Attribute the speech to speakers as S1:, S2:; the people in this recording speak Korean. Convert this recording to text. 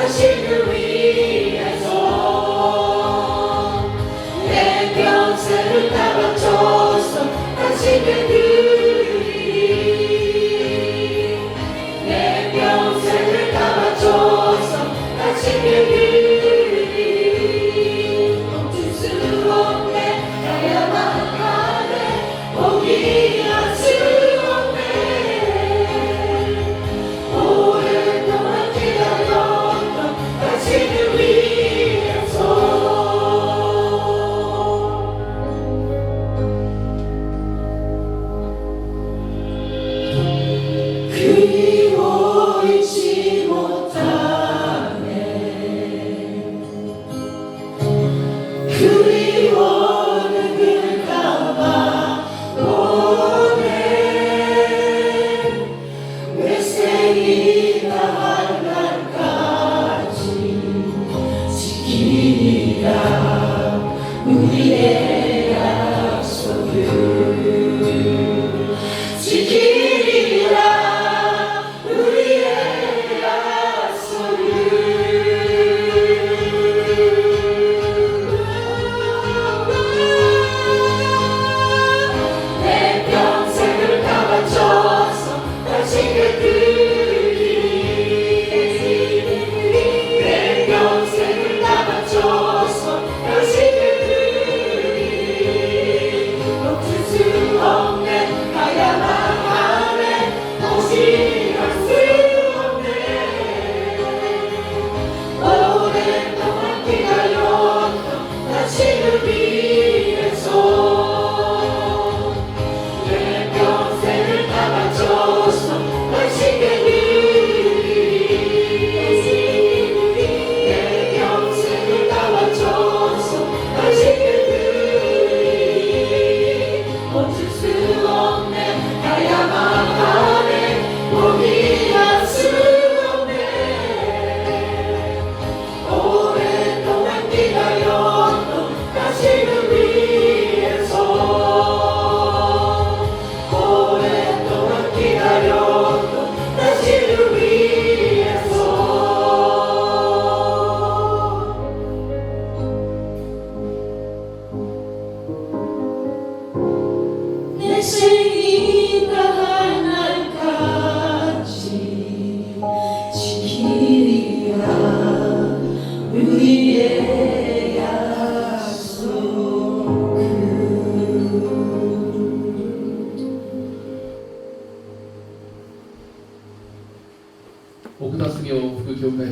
S1: 당신을 위해서 내 평생을 다바쳤어. 당신을 위해서 vier. to see. de uma